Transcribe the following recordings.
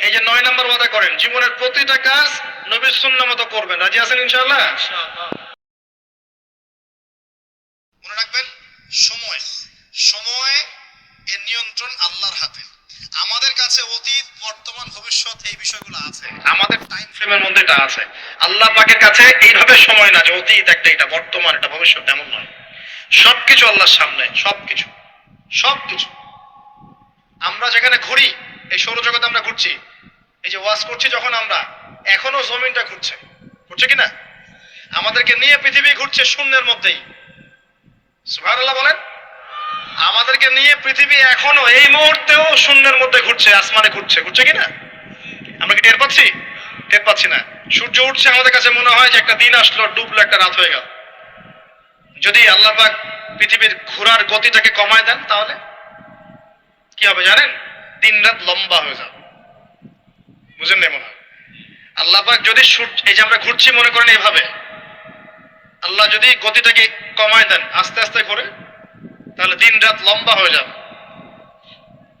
এই যে নয় নম্বর ওয়াদা করেন জীবনের প্রতিটা কাজ নবীর সুন্নাহ মতো করবেন। রাজি আছেন ইনশাআল্লাহ? মনে রাখবেন সময়। সময় এর নিয়ন্ত্রণ আল্লাহর হাতে। আমাদের কাছে অতীত বর্তমান ভবিষ্যৎ এই বিষয়গুলো আছে। আমাদের টাইম ফ্রেমের মধ্যে এটা আছে। আল্লাহ পাকের কাছে এইভাবে সময় না যে অতীত একটা এটা বর্তমান এটা ভবিষ্যৎ এমন নয়। সবকিছু আল্লাহর সামনে সবকিছু। সবকিছু। আমরা যেখানে ঘুরি এই সৌরজগতে আমরা ঘুরছি। এই যে ওয়াজ করছি যখন আমরা, এখনও জমিনটা ঘুরছে। ঘুরছে কিনা? আমাদেরকে নিয়ে পৃথিবী ঘুরছে শূন্যের মধ্যেই। সুবহানাল্লাহ বলেন? আমাদেরকে নিয়ে পৃথিবী এখনও এই মুহূর্তেও শূন্যের মধ্যে ঘুরছে, আসমানে ঘুরছে। ঘুরছে কিনা? আমরা কি টের পাচ্ছি? টের পাচ্ছি না। সূর্য উঠছে, আমাদের কাছে মনে হয় যে একটা দিন আসলো, ডুবলো একটা রাত হয়ে গেল। যদি আল্লাহ পাক পৃথিবীর ঘোরার গতিটাকে কমায় দেন তাহলে, কি হবে জানেন? দিন রাত লম্বা হয়ে যাবে। বুঝেন না মনে হয়? আল্লাহ পাক যদি এই যে আমরা ঘুরছি মনে করেন এইভাবে আল্লাহ যদি গতিটাকে কমায় দেন আস্তে আস্তে ঘুরে, তাহলে দিন রাত লম্বা হয়ে যাবে।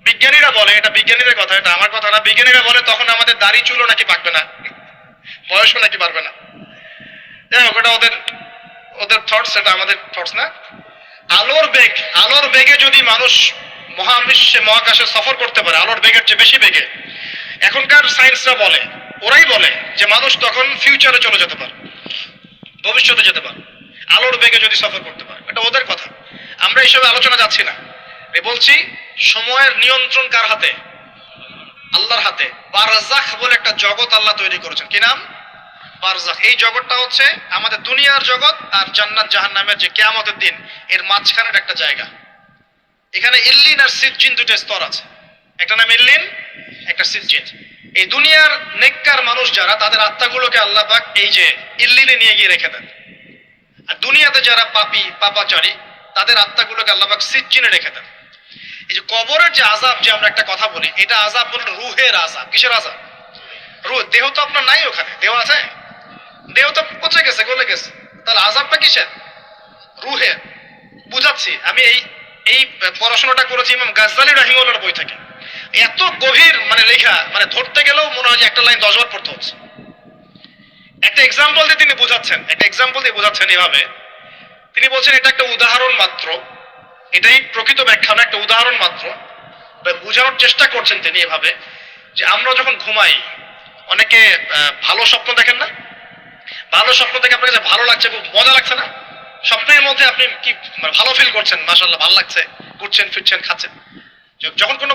বিজ্ঞানীরা বলে, এটা বিজ্ঞানীদের কথা, এটা আমার কথা না, বিজ্ঞানীরা বলে তখন আমাদের দাড়ি চুলো নাকি পাকবে না, বয়সও নাকি পারবে না। যাই হোক ওটা ওদের ওদের থটস এটা আমাদের থটস না। আলোর বেগ, আলোর বেগে যদি মানুষ মহাবিশ্বে, মহাকাশে সফর করতে পারে, আলোর বেগের চেয়ে বেশি বেগে এখনকার সায়েন্সরা বলে, ওরাই বলে যে মানুষ তখন ফিউচারে চলে যেতে পারে, ভবিষ্যতে যেতে পারে, আলোর বেগে যদি সফর করতে পারে। এটা ওদের কথা। আমরা এইসব আলোচনা যাচ্ছি না। বলছি, সময়ের নিয়ন্ত্রণ কার হাতে? আল্লাহর হাতে। বারজাখ বলে একটা জগৎ আল্লাহ তৈরি করেছেন। কি নাম? বারজাখ। এই জগৎটা হচ্ছে আমাদের দুনিয়ার জগৎ আর জান্নাত জাহান্নামের যে কেয়ামতের দিন, এর মাঝখানের একটা জায়গা। এখানে ইল্লিন আর সিজ্জিন দুটো স্তর আছে। একটা নাম ইল্লিন একটা সিজ্জিন এই দুনিয়ার নেককার মানুষ যারা, তাদের আত্মাগুলোকে আল্লাহ পাক এই যে ইল্লিনে নিয়ে গিয়ে রেখে দেন। আর দুনিয়াতে যারা পাপী, পাপাচারী, তাদের আত্মাগুলোকে আল্লাহ পাক সিজ্জিনে রেখে দেন। এই যে কবরের যে আজাব যে আমরা একটা কথা বলি, এটা আজাব বলুন রুহের আজাব কিসের আজাব রুহ, দেহ তো আপনার নাই ওখানে। দেহ আছে? দেহ তো পচে গেছে? গলে গেছে? তাহলে আজাবটা কিসের? রুহের। বুঝাচ্ছি, আমি এই এই পড়াশোনাটা করেছি ইমাম গাজ্জালি রাহিমুল্লাহর বই থেকে। এত গভীর মানে লেখা মানে ধরতে গেলেও মনে হয় যে একটা লাইন দশবার পড়তে হচ্ছে। একটা এক্সাম্পল দিয়ে তিনি বোঝাচ্ছেন, একটা এক্সাম্পল দিয়ে বোঝাচ্ছেন এভাবে। তিনি বলছেন, এটা একটা উদাহরণ মাত্র। এটাই প্রকৃত ব্যাখ্যা, না, একটা উদাহরণ মাত্র। বোঝানোর চেষ্টা করছেন তিনি এভাবে যে আমরা যখন ঘুমাই, অনেকে ভালো স্বপ্ন দেখেন না? ভালো স্বপ্ন দেখে আপনার কাছে ভালো লাগছে, খুব মজা লাগছে না? স্বপ্নের মধ্যে আপনি কি মানে ভালো ফিল করছেন? মাসাল্লাহ ভালো লাগছে, ঘুরছেন, ফিরছেন, খাচ্ছেন। যখন কোনো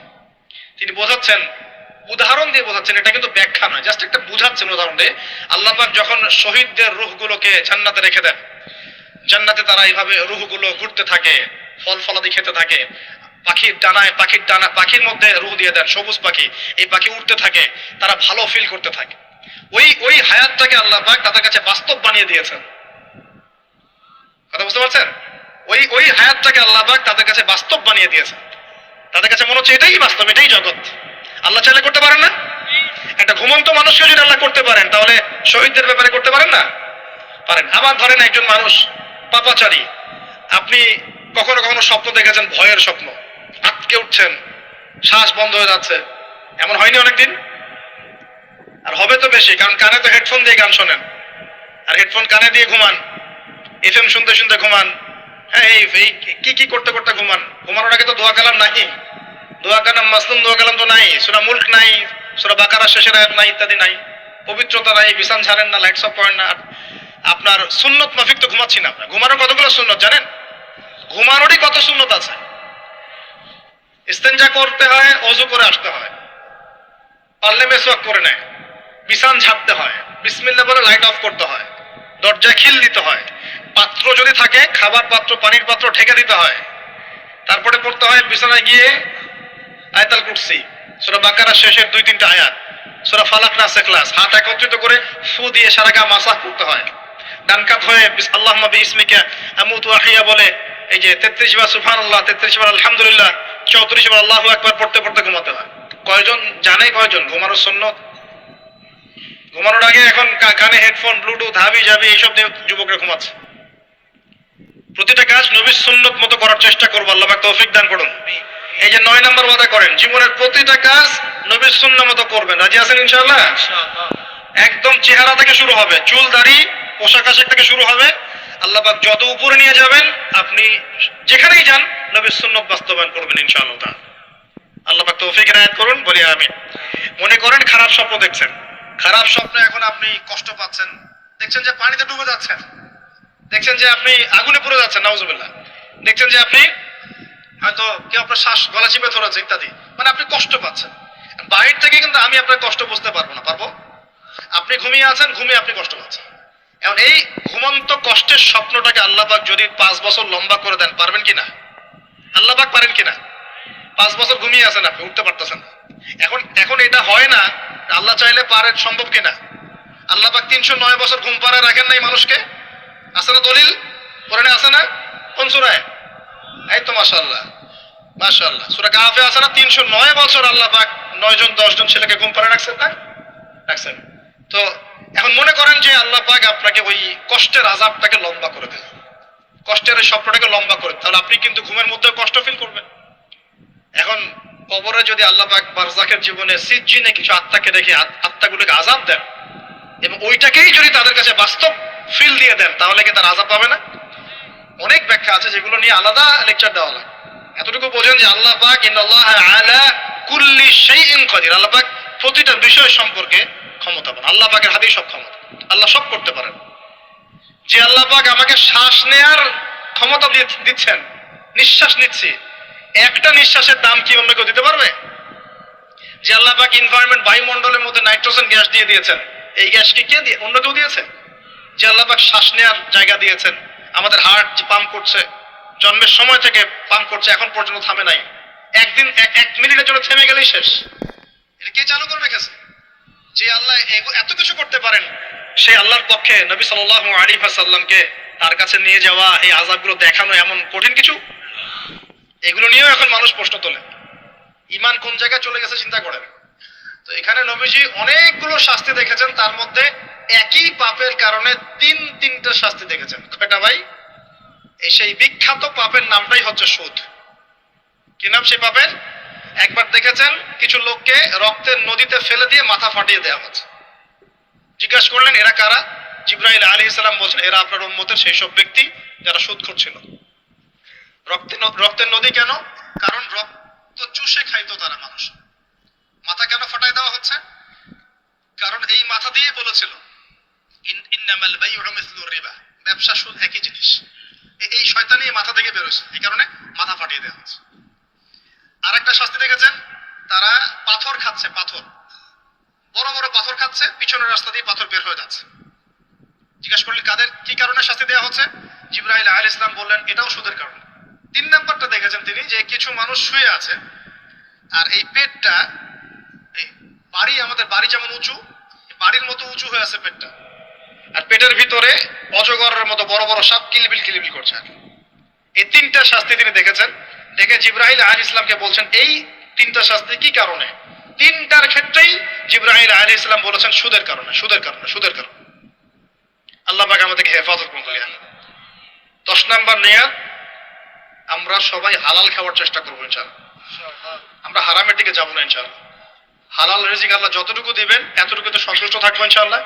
তিনি বোঝাচ্ছেন, উদাহরণ দিয়ে বোঝাচ্ছেন, এটা কিন্তু ব্যাখ্যা নয়, জাস্ট একটা বুঝাচ্ছেন উদাহরণ দিয়ে। আল্লাহ যখন শহীদদের রুহগুলোকে জান্নাতে রেখে দেন, জান্নাতে তারা এইভাবে রুহগুলো ঘুরতে থাকে, ফল ফলাদি খেতে থাকে, পাখির ডানায়, পাখির ডানা, পাখির মধ্যে রুহ দিয়ে দেন, সবুজ পাখি, এই পাখি উঠতে থাকে, তারা ভালো ফিল করতে থাকে। ওই ওই হায়াতটাকে আল্লাহ পাক তাদের কাছে বাস্তব বানিয়ে দিয়েছেন। কথা বুঝতে পারছেন? ওই ওই হায়াতটাকে আল্লাহ পাক তাদের কাছে বাস্তব বানিয়ে দিয়েছেন। তাদের কাছে মনে হচ্ছে এটাই বাস্তব, এটাই জগৎ। আল্লাহ চাইলে করতে পারেন না? একটা ঘুমন্ত মানুষকে যদি আল্লাহ করতে পারেন, তাহলে শহীদদের ব্যাপারে করতে পারেন না? পারেন। আবার ধরেন একজন মানুষ, পাপাচারী। আপনি কখনো কখনো স্বপ্ন দেখেছেন, ভয়ের স্বপ্ন। আটকে উঠছেন, শ্বাস বন্ধ হয়ে যাচ্ছে। এমন হয়নি অনেকদিন? আর হবে তো বেশি, কারণ কানে তো হেডফোন দিয়ে গান শোনেন। আর হেডফোন কানে দিয়ে ঘুমান। এফএম শুনতে শুনতে ঘুমান। হ্যাঁ এই কি কি করতে করতে ঘুমান? ঘুমানোর আগে তো দোয়া কালাম নাই দোয়া কালাম, মাসলুম দোয়া কালাম তো নাই, সুরা মুল্ক নাই, সুরা বাকারা শেষের আয়াত নাই ইত্যাদি নাই। পবিত্রতা নাই বিছান ছাড়েন না, লাইটস অফ করেন না। আপনার সুন্নত মাফিক তো ঘুমাচ্ছি না আমরা। ঘুমানোর কতগুলো সুন্নত জানেন? ঘুমানোরই কত সুন্নত আছে? ইস্তেঞ্জা করতে হয়, অজু করে আসতে হয়। পারলে মেসওয়াক করে নেয়। বিছান ঝাড়তে হয়। বিসমিল্লা বলে লাইট অফ করতে হয়। দরজা খিল দিতে হয়। পাত্র যদি থাকে, খাবার পাত্র, পানির পাত্র ঢেকে দিতে হয়। তারপরে পড়তে হয় বিছানায় গিয়ে আয়তাল কুরসি, সুরা বাকারা শেষের দুই, তিনটা আয়াত। সুরা ফালাক নাস ক্লাস, হাত একত্রিত করে ফু দিয়ে সারা গা মাসাহ করতে হয়। ডান কাত হয়ে আল্লাহ নবী ইসমিকা আমুত ওয়াহিয়া বলে, এই যে তেত্রিশ বার সুফান আল্লাহ তেত্রিশ বার আলহামদুলিল্লাহ, চৌত্রিশ বার আল্লাহ একবার পড়তে পড়তে ঘুমাতে হয়। কয়জন জানে কয়জন? ঘুমানোর সন্ন্যত ঘুমানোর আগে এখন কানে হেডফোন ব্লুটুথ হাবি জাবি এইসব দিয়ে যুবকরা ঘুমাচ্ছে। প্রতিটা কাজ নবীর সুন্নত মতো করার চেষ্টা করব, আল্লাহ তৌফিক দান করুন। এই যে নয় নম্বর ওয়াদা করেন জীবনের প্রতিটা কাজ নবীর সুন্ন মতো করবেন। রাজি আছেন ইনশাআল্লাহ? একদম চেহারা থেকে শুরু হবে চুল দাড়ি পোশাক আশাক থেকে শুরু হবে। আল্লাহবাক যত উপরে নিয়ে যাবেন আপনি যেখানেই যান নবীর সুন্নত বাস্তবায়ন করবেন ইনশাআল্লাহ তাআলা। আল্লাহ পাক তৌফিক এনায়েত করুন বলি আমি মনে করেন খারাপ স্বপ্ন দেখছেন। খারাপ স্বপ্নে এখন আপনি কষ্ট পাচ্ছেন। দেখছেন যে পানিতে ডুবে যাচ্ছেন। দেখছেন যে আপনি আগুনে পুড়ে যাচ্ছেন নাউজুবিল্লাহ। দেখছেন যে আপনি হয়তো কেউ আপনার শ্বাস, গলা চিপে ধরেছে ইত্যাদি। মানে আপনি কষ্ট পাচ্ছেন। বাইরে থেকে কিন্তু আমি আপনার কষ্ট বুঝতে পারব না, পারব? আপনি ঘুমিয়ে আছেন, ঘুমিয়ে আপনি কষ্ট পাচ্ছেন। এখন এই ঘুমন্ত কষ্টের স্বপ্নটাকে আল্লাহবাক যদি পাঁচ বছর লম্বা করে দেন, পারবেন কিনা আল্লাহবাক পারেন কিনা পাঁচ বছর ঘুমিয়ে আছেন আপনি, উঠতে পারতেছেন এখন এখন এটা হয় না, আল্লাহ চাইলে পারেন, সম্ভব কিনা আল্লাহবাক তিনশো নয় বছর ঘুম পাড়া রাখেন নাই মানুষকে? আছে না দলিল? কোরআনে আছে না? কোন সুরায়? এই তো মাশাআল্লাহ মাশাআল্লাহ। সুরা কাফে আছে না 309 বছর আল্লাহ পাক 9 জন 10 জন ছেলেকে ঘুম পাড়া রাখছেন না? রাখছেন। তো এখন মনে করেন যে আল্লাহ পাক আপনাকে ওই কষ্টের আযাবটাকে লম্বা করে দেন কষ্টের ওই স্বপ্নটাকে লম্বা করে। তাহলে আপনি কিন্তু ঘুমের মধ্যে কষ্ট ফিল করবেন। এখন কবরে যদি আল্লাহ পাক বারজাকের জীবনে সিজ্জিনে কিছু আত্মাকে রেখে আত- আত্মাগুলোকে আযাব দেন, এবং ওইটাকেই যদি তাদের কাছে বাস্তব ফিল দিয়ে দেন, তাহলে কি তার আযাব পাবে না? অনেক ব্যাখ্যা আছে যেগুলো নিয়ে আলাদা লেকচার দেওয়া লাগে এতটুকু বোঝেন যে আল্লাহ পাক ইন্নাল্লাহ আলা কুল্লি শাইইন কাদির। আল্লাহ পাক প্রতিটা বিষয় সম্পর্কে ক্ষমতাবান। আল্লাহ পাকের হাতেই সব ক্ষমতা। আল্লাহ সব করতে পারেন। যে আল্লাহ পাক আমাকে শ্বাস নেয়ার ক্ষমতা দিচ্ছেন, নিঃশ্বাস নিচ্ছি। একটা নিঃশ্বাসের দাম কি অন্য কেউ দিতে পারবে? যে আল্লাহ পাক এনভায়রনমেন্ট বায়ুমণ্ডলের মধ্যে নাইট্রোজেন গ্যাস দিয়ে দিয়েছেন, এই গ্যাস কি কে দিয়ে অন্য কেউ দিয়েছে? যে আল্লাহ পাক শ্বাস নেয়ার জায়গা দিয়েছেন আমাদের হার্ট যে পাম্প করছে, জন্মের সময় থেকে পাম্প করছে, এখন পর্যন্ত থামে নাই। একদিন, এক- মিনিটের জন্য থেমে গেলেই শেষ। এটা কে চালু করে রেখেছে যে আল্লাহ এত কিছু করতে পারেন সেই আল্লাহর পক্ষে নবী সাল্লাল্লাহু আলাইহি ওয়াসাল্লামকে তার কাছে নিয়ে যাওয়া, এই আযাবগুলো দেখানো এমন কঠিন কিছু? এগুলো নিয়েও এখন মানুষ প্রশ্ন তোলে। ইমান কোন জায়গায় চলে গেছে চিন্তা করেন। তো এখানে নবীজি অনেকগুলো শাস্তি দেখেছেন, তার মধ্যে একই পাপের কারণে তিন, তিনটা শাস্তি দেখেছেন। কয়টা ভাই? সেই বিখ্যাত পাপের নামটাই হচ্ছে সুদ। কি নাম সেই পাপের? একবার দেখেছেন? কিছু লোককে রক্তের নদীতে ফেলে দিয়ে মাথা ফাটিয়ে দেওয়া হচ্ছে। জিজ্ঞাসা করলেন, এরা কারা? জিব্রাইল আলী ইসলাম বলছেন এরা আপনার উম্মতের সেই সব ব্যক্তি যারা সুদ করছিল রক্তের রক্তের নদী কেন? কারণ রক্ত চুষে খাইতো তারা মানুষ। মাথা কেন ফাটাই দেওয়া হচ্ছে? কারণ এই মাথা দিয়ে বলেছিল ব্যবসা সুদ একই জিনিস। এই শয়তানি মাথা থেকে বেরোছে এই কারণে মাথা ফাটিয়ে দেওয়া হচ্ছে আর একটা শাস্তি দেখেছেন? তারা পাথর খাচ্ছে, পাথর। বড় বড় পাথর খাচ্ছে, পিছনের রাস্তা দিয়ে পাথর বের হয়ে যাচ্ছে। জিজ্ঞাসা করলে কাদের কি কারণে শাস্তি দেওয়া হচ্ছে? জিব্রাইল আল ইসলাম বললেন, এটাও সুদের কারণে। তিন নাম্বারটা দেখেছেন তিনি যে কিছু মানুষ শুয়ে আছে, আর এই পেটটা, এই বাড়ি আমাদের বাড়ি যেমন উঁচু বাড়ির মতো উঁচু হয়ে আছে পেটটা। আর পেটের ভিতরে অজগরের মতো বড় বড় সাপ কিলবিল কিলবিল করছে। আর এই তিনটা শাস্তি তিনি দেখেছেন। দেখে জিব্রাহিল আল ইসলামকে বলছেন এই তিনটা শাস্তি কি কারণে? তিনটার ক্ষেত্রেই জিব্রাহিল আলী ইসলাম বলেছেন সুদের কারণে সুদের কারণে সুদের কারণে। আল্লাহ পাক আমাদেরকে হেফাজত করুন দশ নাম্বার নিয়াত আমরা সবাই হালাল খাওয়ার চেষ্টা করব ইনশাআল্লাহ। আমরা হারামের দিকে যাব না ইনশাআল্লাহ। হালাল রিজিক আল্লাহ যতটুকু দিবেন এতটুকু তো সন্তুষ্ট থাকব ইনশাআল্লাহ।